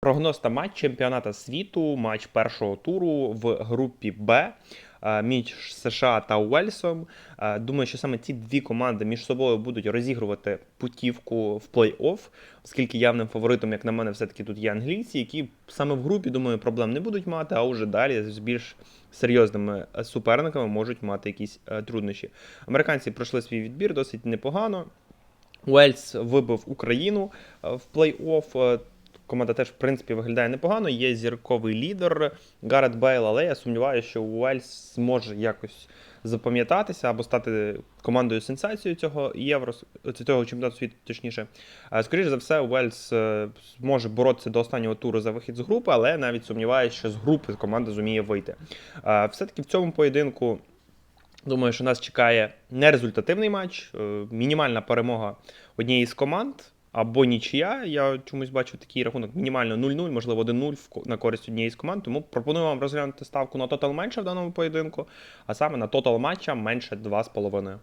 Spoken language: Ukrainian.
Прогноз та матч чемпіоната світу, матч першого туру в групі Б е, між США та Уельсом. Е, Думаю, що саме ці дві команди між собою будуть розігрувати путівку в плей-офф, оскільки явним фаворитом, як на мене, все-таки тут є англійці, які саме в групі, думаю, проблем не будуть мати, а вже далі з більш серйозними е, суперниками можуть мати якісь труднощі. Американці пройшли свій відбір досить непогано. Уельс вибив Україну в плей-офф. Команда теж, в принципі, виглядає непогано. Є зірковий лідер Гарет Бейл, але я сумніваюся, що Уельс зможе якось запам'ятатися або стати командою сенсацією цього євро, цього чемпіонату світу, точніше. Е, Скоріше за все, Уельс е, зможе боротися до останнього туру за вихід з групи, але навіть сумніваюся, що з групи команда зуміє вийти. Е, Все-таки в цьому поєдинку Думаю, що нас чекає нерезультативний матч, мінімальна перемога однієї з команд або нічия. Я чомусь бачу такий рахунок мінімально 0-0, можливо 1-0 в ко- на користь однієї з команд. Тому пропоную вам розглянути ставку на тотал менше в даному поєдинку, а саме на тотал матча менше 2,5.